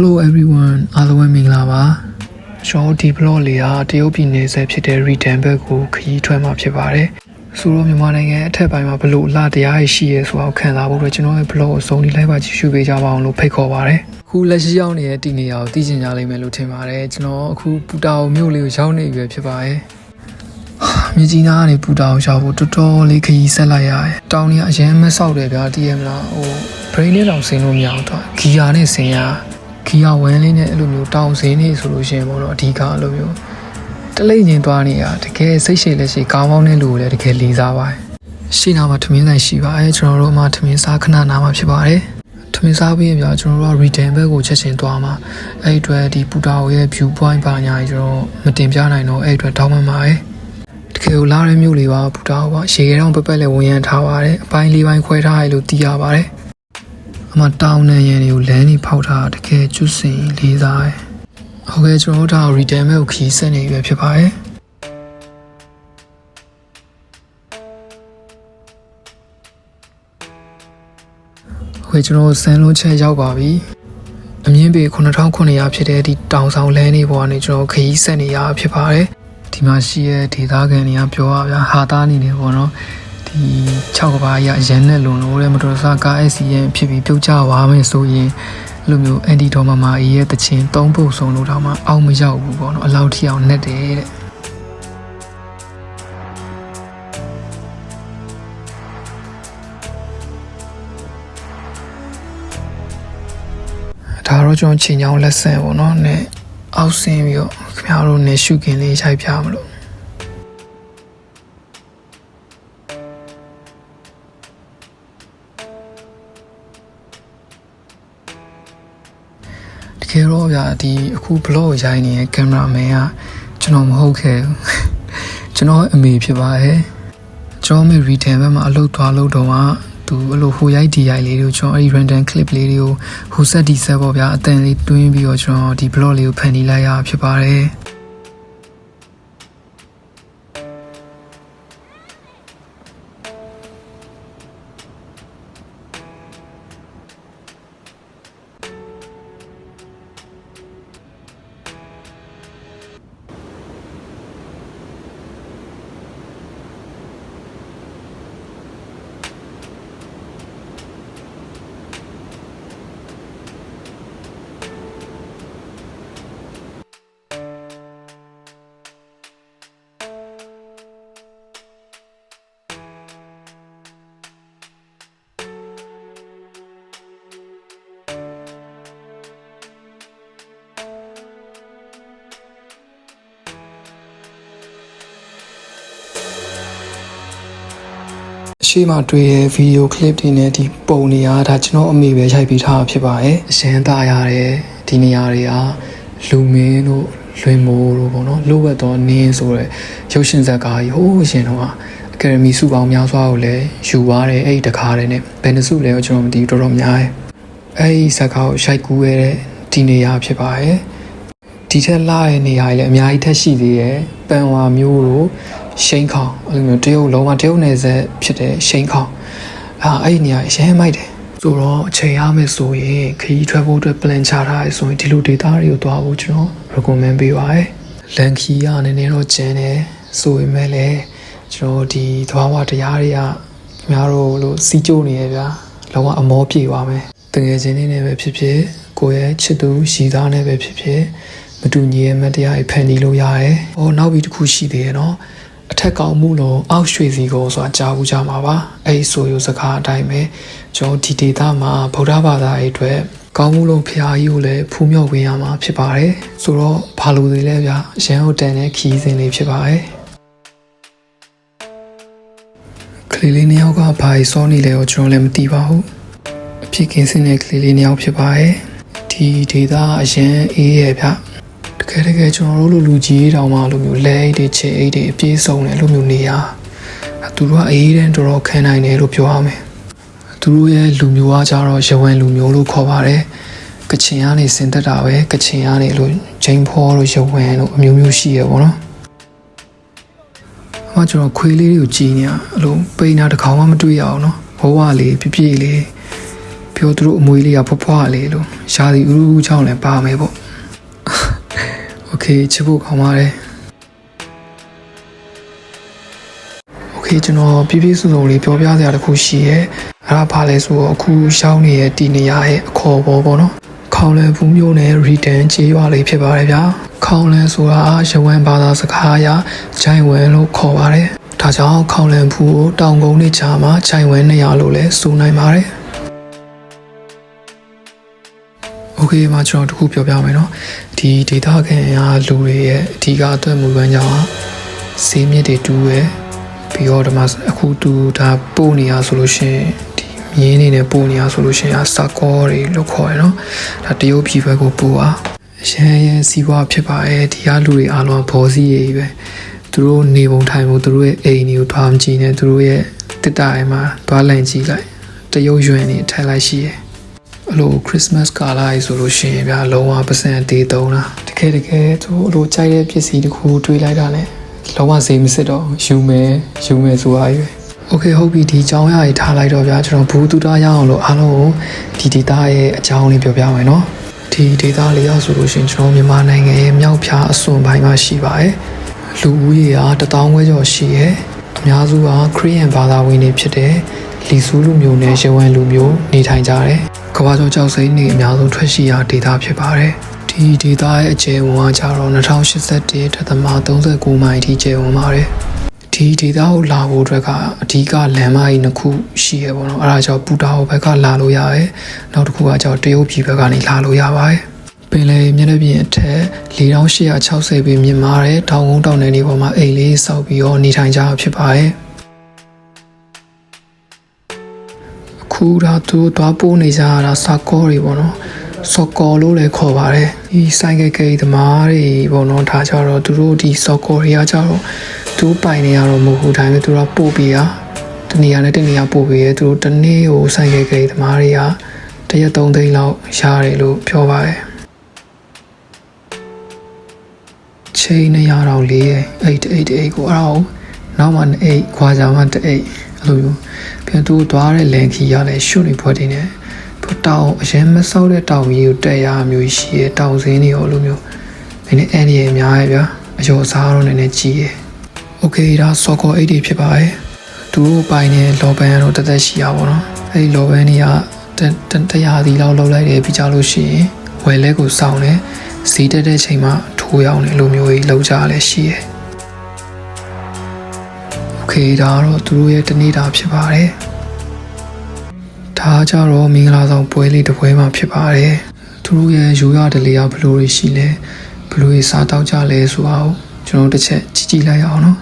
Hello everyone အားလုံးပဲမင်္ဂလာပါကျွန်တော်ဒီ blog လေးဟာတရုတ်ပြည်နယ်ဆက်ဖြစ်တဲ့ return back ကိုခရီးထွက်မှာဖြစ်ပါတယ်ဆိုတော့မြန်မာနိုင်ငံအထက်ပိုင်းမှာဘလို့အလားတရားရှိရဲဆိုတော့ခံစားဖို့အတွက်ကျွန်တော်ရဲ့ blog ကိုစုံဒီလိုက်ပါကြည့်ရှုပေးကြပါအောင်လို့ဖိတ်ခေါ်ပါတယ်ခုလက်ရှိရောက်နေတဲ့ဒီနေရာကိုသိချင်ကြလိမ့်မယ်လို့ထင်ပါတယ်ကျွန်တော်အခုပူတာအိုမြို့လေးကိုရောက်နေပြီဖြစ်ပါတယ်မြကြီးနားကနေပူတာအောင်ရှာဖို့တော်တော်လေးခရီးဆက်လိုက်ရတယ်။တောင်ကြီးအရင်မဆောက်တယ်ဗျာတည်ရမလားဟို brain နဲ့တောင်ဆင်းလို့မရအောင်တော့ဂီယာနဲ့ဆင်းရ ဂီယာဝန်းလေးနဲ့အဲ့လိုမျိုးတောင်ဆင်းနေဆိုလို့ရှိရင်ပေါ့တော့အဓိကအဲ့လိုမျိုးတလိမ့်ညင်သွားနေရတကယ်စိတ်ရှိလက်ရှိကောင်းကောင်းနဲ့လူကိုလည်းတကယ်လေးစားပါတယ်။ရှိနာမှာထမင်းဆိုင်ရှိပါအဲကျွန်တော်တို့မှထမင်းစားခဏနာမှာဖြစ်ပါတယ်။ထမင်းစားပြီးရင်ဗျာကျွန်တော်တို့က return back ကိုချက်ချင်းသွားမှာအဲ့ဒီအတွက်ဒီပူတာကိုရဲ့ view point ပါညာကြီးကျွန်တော်မတင်ပြနိုင်တော့အဲ့ဒီအတွက်တောင်းပန်ပါတယ်။တကယ်ကိုလာတဲ့မြို့လေးပါပူတာပါရေခဲတောင်ပက်ပက်လေးဝင်ရန်ထားပါတယ်အပိုင်းလေးပိုင်းခွဲထားရလို့သိရပါတယ်အ မတောင်းနေရင်တွေကိုလမ်းကြီးဖောက်ထားတာတကယ်ကျွတ်စင်လေးစားတယ်ဟုတ်ကဲ့ကျွန်တော်တို့ဒါ return မဲ့ကိုခီးဆက်နေပြီဖြစ်ပါတယ်ဟုတ်ကဲ့ကျွန်တော်စမ်းလုံးချက်ရောက်ပါပြီအမြင့်ပေ9900ဖြစ်တဲ့ဒီတောင်ဆောင်လမ်းလေးပေါ်ကနေကျွန်တော်ခရီးဆက်နေရဖြစ်ပါတယ်ဒီမှာရှိတဲ့ဒေသခံတွေကပြောရဗျာဟာသားနေနေပေါ့နော် ဒီ6ကဘာရရန်နဲ့လုံလို့တဲ့မတော်တဆကား SCN ဖြစ်ပြီးပြုတ်ကျသွားမယ်ဆိုရင်အဲ့လိုမျိုးအန်တီဒေါ်မမာအေးရဲ့တခြင်း၃ပုတ်ဆုံးလို့တော့မှအောက်မရောက်ဘူးပေါ့နော်အလောက်ထိအောင်နဲ့တယ်တဲ့ဒါတော့ကျွန်တော်ချိန်ချောင်းလက်ဆန်ပေါ့နော်နဲ့အောက်ဆင်းပြီးတော့ခင်ဗျားတို့နဲ့ရှုကင်လေးရိုက်ပြမလို့ ကယ်တော့ဗျာဒီအခု blog ရိုက်နေတဲ့ကင်မရာမန်ကကျွန်တော်မဟုတ်ခဲ့ဘူးကျွန်တော်အမေဖြစ်ပါတယ်ကျွန်တော်မေ return ဘက်မှာအလုပ်သွားလုပ်တော့ကသူအဲ့လိုဟိုရိုက်ဒီရိုက်လေးတွေကိုကျွန်တော်အဲ့ဒီ random clip လေးတွေကိုဟိုဆက်ဒီဆက်ပေါ့ဗျာအတန်လေးတွင်းပြီးတော့ကျွန်တော်ဒီ blog လေးကိုဖန်တီးလိုက်ရဖြစ်ပါတယ် ရှိမတွေ့ရဲ့ဗီဒီယိုကလစ်တွေနဲ့ဒီပုံနေရဒါကျွန်တော်အမေပဲရိုက်ပေးထားတာဖြစ်ပါတယ်အရန်သားရတယ်ဒီနေရာတွေကလူမင်းတို့လွင်မိုးတို့ပေါ့နော်လိုဝက်တော်နင်းဆိုရယ်ရုပ်ရှင်ဇာတ်ကားကြီးဟိုးရှင်တော့အကယ်ဒမီစုပေါင်းများစွာကိုလည်းယူသွားတယ်အဲ့ဒီတကားတဲ့နဲ့ဘယ်နှစုလဲကျွန်တော်မသိဘူးတော်တော်များတယ်အဲ့ဒီဇာတ်ကားကိုရိုက်ကူးရတဲ့ဒီနေရာဖြစ်ပါတယ်ဒီထက်လာတဲ့နေရာကြီးလည်းအများကြီးထက်ရှိသေးတယ်ပန်ဝါမျိုးတို့ ရှိန်ခေါင်အဲ့လိုမျိုးတရုတ်လုံးဝတရုတ်နယ်ဆက်ဖြစ်တဲ့ရှိန်ခေါင်အာအဲ့ဒီနေရာရမ်းမိုက်တယ်ဆိုတော့အချိန်ရမယ်ဆိုရင်ခရီးထွက်ဖို့အတွက် plan ချထားရဆိုရင်ဒီလို data တွေကိုတွားဖို့ကျွန်တော် recommend ပေးပါရယ်လန်ခီကနည်းနည်းတော့ကျန်တယ်ဆိုပေမဲ့လည်းကျွန်တော်ဒီသဘာဝတရားတွေကခင်ဗျားတို့လို့စီကြိုးနေရဗျာလုံးဝအမောပြေသွားမယ်တကယ်ချင်းလေးနဲ့ပဲဖြစ်ဖြစ်ကိုယ့်ရဲ့ချစ်သူရည်သားနဲ့ပဲဖြစ်ဖြစ်မတူညီရဲ့မတရားအဖန်တီးလို့ရတယ်။ဟောနောက်ပြီးတစ်ခုရှိသေးတယ်နော်။အ ထက်ကောင်မှုလုံးအောက်ရွှေစီကိုဆိုတာကြားဘူးကြမှာပါ။အဲဒီဆိုရစကားအတိုင်းပဲကျွန်တော်ဒီဒေတာမှာဗုဒ္ဓဘာသာရဲ့အတွက်ကောင်းမှုလုံးဖရာကြီးကိုလည်းဖူးမြောက်ဝင်ရမှာဖြစ်ပါတယ်။ဆိုတော့ဘာလို့လဲဗျာရန်ဟုတ်တန်တဲ့ခီးစဉ်လေးဖြစ်ပါတယ်။ကလေးလေးနှစ်ယောက်ကဘာစောနေလဲတော့ကျွန်တော်လည်းမသိပါဘူး။အဖြစ်ကင်းစင်တဲ့ကလေးလေးနှစ်ယောက်ဖြစ်ပါတယ်။ဒီဒေတာအရင်အေးရဲ့ဗျာ။တ ကယ်တကယ်ကျွန်တော်တို့လူလူကြီးတောင်မှလိုမျိုးလဲအိတ်တွေချေအိတ်တွေအပြေးဆုံးတယ်လိုမျိုးနေရ။သူတို့ကအေးတန်းတော်တော်ခံနိုင်တယ်လို့ပြောရမယ်။သူတို့ရဲ့လူမျိုးကကြတော့ရဝံလူမျိုးလို့ခေါ်ပါတယ်။ကချင်ကနေစင်တက်တာပဲကချင်ကနေလို့ဂျိန်ဖောလို့ရဝံလို့အမျိုးမျိုးရှိရပေါ့နော်။အမကျွန်တော်ခွေးလေးတွေကိုကြည်နေရအဲ့လိုပိန်တာတစ်ခေါင်းမှမတွေ့ရအောင်နော်။ဘဝလေးပြပြလေးပြပြောသူတို့အမွေလေးကဖွားဖွားလေးလို့ရှားစီဥရူချောင်းလည်းပါမယ်ပေါ့ โอเคချစ်ဖို့ကောင်းပါတယ်โอเคကျွန်တော်ပြည့်ပြည့်စုံစုံလေးပြောပြစရာတစ်ခုရှိရဲအဲ့ဒါဘာလဲဆိုတော့အခုရှောင်းနေတဲ့တီနေရရဲ့အခေါ်ပေါ်ပေါ့နော် ခေါင်လန်ဘူးမျိုးနဲ့ return ကြေးရွာလေးဖြစ်ပါတယ်ဗျာခေါင်လန်ဆိုတာရဝမ်ဘာသာစကားအရဂျိုင်ဝမ်လို့ခေါ်ပါတယ်ဒါကြောင့်ခေါင်လန်ဘူးကိုတောင်ကုန်းနဲ့ကြားမှာဂျိုင်ဝမ်နေရာလို့လည်းဆိုနိုင်ပါတယ် Okay မှာကျွန်တော်တခုပြောပြမယ်နော်။ဒီဒေတာခံရလူတွေရဲ့အဓိကအတွက်မူပန်းကြောင်းဈေးမြင့်တွေတူးရဲပြီးတော့ဒီမှာအခုတူဒါပို့နေရဆိုလို့ရှိရင်ဒီမြင်းနေနဲ့ပို့နေရဆိုလို့ရှိရင်အစကောတွေလို့ခေါ်ရနော်။ဒါတရုတ်ပြည်ဘက်ကိုပို့ပါ။အရန်ရန်စီးပွားဖြစ်ပါရဲ့ဒီကလူတွေအားလုံးဘောစီးရေးပဲ။သူတို့နေပုံထိုင်ပုံသူတို့ရဲ့အိမ်တွေကိုဘာမှကြည့်နေသူတို့ရဲ့တစ်တာအိမ်မှာဘာလန့်ကြည့်လိုက်တရုတ်ရွှင်နေထိုင်လိုက်ရှိရဲ့ လို Christmas ကာလာကြီးဆိုလို့ရှိရင်ဗျာလုံးဝပတ်စံတေးသုံးတာတကယ်တကယ်သူအဲ့လိုကြိုက်တဲ့ပစ္စည်းတစ်ခုတွေးလိုက်တာ ਨੇ လုံးဝဈေးမစစ်တော့ယူမယ်ယူမယ်ဆိုတာကြီးပဲ Okay ဟုတ်ပြီဒီအကြောင်းအရာကြီးထားလိုက်တော့ဗျာကျွန်တော်ဘူးတူတာရအောင်လို့အားလုံးကိုဒီ data ရဲ့အကြောင်းလေးပြောပြမယ်နော်ဒီ data လေးရဆိုလို့ရှိရင်ကျွန်တော်မြန်မာနိုင်ငံရဲ့မြောက်ဖြားအစွန်ပိုင်းမှာရှိပါတယ်လူဦးရေကတထောင်ခွဲကျော်ရှိရဲ့အများစုကခရစ်ယာန်ဘာသာဝင်တွေဖြစ်တဲ့လီဆူးလူမျိုးနဲ့ရဝမ်လူမျိုးနေထိုင်ကြတယ် ကမ္ဘာကျော်ကြောက်စိမ့်နေအများဆုံးထွက်ရှိရာဒေသဖြစ်ပါတယ်ဒီဒေသရဲ့အကျယ်ဝန်းကကြတော့2081ထက်သမ39မိုင်အထိကျယ်ဝန်းပါတယ်ဒီဒေတာကိုလာဖို့အတွက်ကအဓိကလမ်းမကြီးနှစ်ခုရှိရပေါ့နော်အဲဒါကြောင့်ပူတာဟိုဘက်ကလာလို့ရတယ်နောက်တစ်ခုကကြောင့်တရုတ်ပြည်ဘက်ကနေလာလို့ရပါတယ်ပင်လေမျက်နှာပြင်အထက်4860ပေမြင့်မားတဲ့တောင်ကုန်းတောင်နယ်တွေပေါ်မှာအိမ်လေးဆောက်ပြီးတော့နေထိုင်ကြတာဖြစ်ပါတယ် ခုတော့သူသွားပို့နေကြရတာစကောတွေပေါ့နော်စော်ကောလို့လည်းခေါ်ပါတယ်ဒီဆိုင်ကကိသမားတွေပေါ့နော်ဒါကြတော့သူတို့ဒီစော်ကောတွေကကြတော့သူပိုင်နေရတော့မဟုတ်ဘူးဒါပေမဲ့သူတို့ကပို့ပေးရတနေရာနဲ့တနေရာပို့ပေးရဲသူတို့တနေ့ကိုဆိုင်ကကိသမားတွေကတရက်3သိန်းလောက်ရတယ်လို့ပြောပါတယ်ချိန်နေရတော့လေးရဲ့8 8 8ကိုအဲ့ဒါကိုနောက်မှ8ခွာကြမှ8အဲ့လိုမျိုး ပြန်သူသွားတဲ့လန်ခီရလဲရှုပ်နေဖွဲ့တင်နေတောင်အရင်မဆောက်တဲ့တောင်ကြီးကိုတက်ရမျိုးရှိရဲ့တောင်စင်းတွေရောလိုမျိုးနည်းနည်းအန်ဒီရအများရဲ့ဗျာအကျော်စားတော့နည်းနည်းကြီးရဲ့โอเคဒါစောကောအိတ်တွေဖြစ်ပါရဲ့သူတို့ပိုင်တဲ့လော်ဘန်ကတော့တသက်ရှိရပါတော့အဲ့ဒီလော်ဘန်တွေကတရားစီလောက်လောက်လိုက်တယ်ပြီးကြလို့ရှိရင်ဝယ်လဲကိုစောင်းတယ်ဈေးတက်တဲ့ချိန်မှာထိုးရောက်နေလိုမျိုးကြီးလောက်ကြလဲရှိရဲ့ โอเคဒါကတော့သူတို့ရဲ့တနေ့တာဖြစ်ပါတယ်ဒါကြတော့မင်္ဂလာဆောင်ပွဲလေးတစ်ပွဲမှာဖြစ်ပါတယ်သူတို့ရဲ့ရိုးရဒလေးကဘယ်လိုတွေရှိလဲဘယ်လိုတွေစားတောက်ကြလဲဆိုတာကိုကျွန်တော်တစ်ချက်ကြည့်ကြည့်လိုက်ရအောင်နော်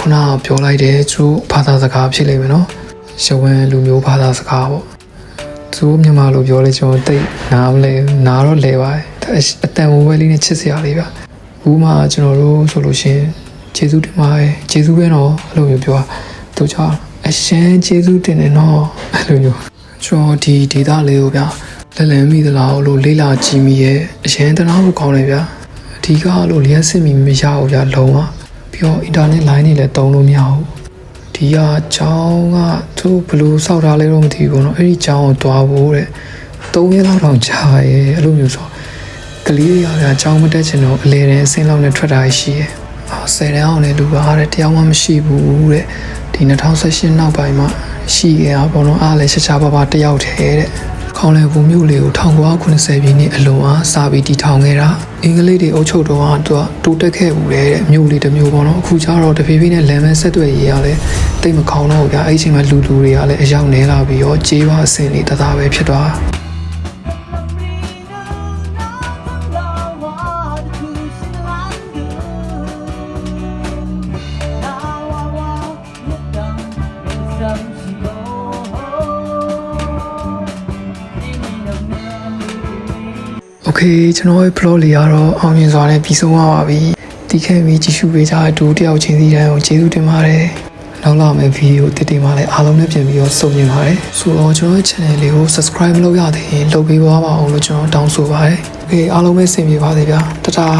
ခုနကပြောလိုက်တယ်သူတို့ဘာသာစကားဖြစ်လိမ့်မယ်နော်ရဝမ်လူမျိုးဘာသာစကားပေါ့သူတို့မြန်မာလိုပြောလဲကျွန်တော်တိတ်နားမလဲနားတော့လဲပါတယ်ဒါအတန်ဝဲလေးနဲ့ချစ်စရာလေးပါဘူးမှကျွန်တော်တို့ဆိုလို့ရှိရင်ကျေးဇူးတင်ပါတယ်ကျေးဇူးပဲတော့အဲ့လိုမျိုးပြောတာသူကြောင့်အရှမ်းကျေးဇူးတင်တယ်နော်အဲ့လိုမျိုးကျွန်တော်ဒီဒေတာလေးကိုဗျလဲလဲမိသလားလို့လေးလာကြည့်မိရဲ့အရှမ်းတနာဖို့ကောင်းတယ်ဗျအဓိကလို့လျှက်စစ်မိမရဘူးဗျလုံးဝ ပြီးတော့ internet line တွေလည်းတုံးလို့မရဘူးဒီကကျောင်းကသူဘလို့စောက်ထားလဲတော့မသိဘူးပေါ့နော်အဲ့ဒီကျောင်းကိုတွားဖို့တဲ့၃ရက်လောက်တောင်ကြာရဲ့အဲ့လိုမျိုးဆိုကလေးတွေကကျောင်းမတက်ချင်တော့အလေတန်းအဆင်းလောက်နဲ့ထွက်တာရှိရဲ့အော်ဆယ်တန်းအောင်လည်းလူပါတဲ့တရားမှမရှိဘူးတဲ့ဒီ2018နောက်ပိုင်းမှာရှိခဲ့တာပေါ့နော်အားလည်းရှားရှားပါပါတယောက်တည်းတဲ့ ခေါင်းလဲဘူးမြို့လေးကို1980ပြည့်နှစ်အလွန်အားစာပြီးတည်ထောင်ခဲ့တာအင်္ဂလိပ်တွေအုပ်ချုပ်တော့ကသူကတိုးတက်ခဲ့ဘူးလေတဲ့မြို့လေးတစ်မြို့ပေါ့နော်အခုကျတော့တဖြည်းဖြည်းနဲ့လမ်းမဆက်သွယ်ရေးရလဲတိတ်မကောင်းတော့ဘူးဗျာအဲ့ဒီအချိန်မှာလူလူတွေကလည်းအရောက်နေလာပြီးတော့ကြေးပါအစင်လေးတသားပဲဖြစ်သွား Okay ကျွန်တော်ရဲ့ vlog လေးကတော့အောင်မြင်စွာနဲ့ပြီးဆုံးသွားပါပြီ။ဒီခဲ့ပြီးကြည့်ရှုပေးကြတဲ့ဒူတယောက်ချင်းစီတိုင်းကိုကျေးဇူးတင်ပါတယ်။နောက်လာမယ့်ဗီဒီယိုတစ်တင်မှလည်းအားလုံးနဲ့ပြန်ပြီးတော့ဆုံမြင်ပါတယ်။ဆိုတော့ကျွန်တော်ရဲ့ channel လေးကို subscribe လုပ်ရသေးရင်လုပ်ပေးပါအောင်လို့ကျွန်တော်တောင်းဆိုပါတယ်။ Okay အားလုံးပဲဆင်ပြေပါစေဗျာ။တတား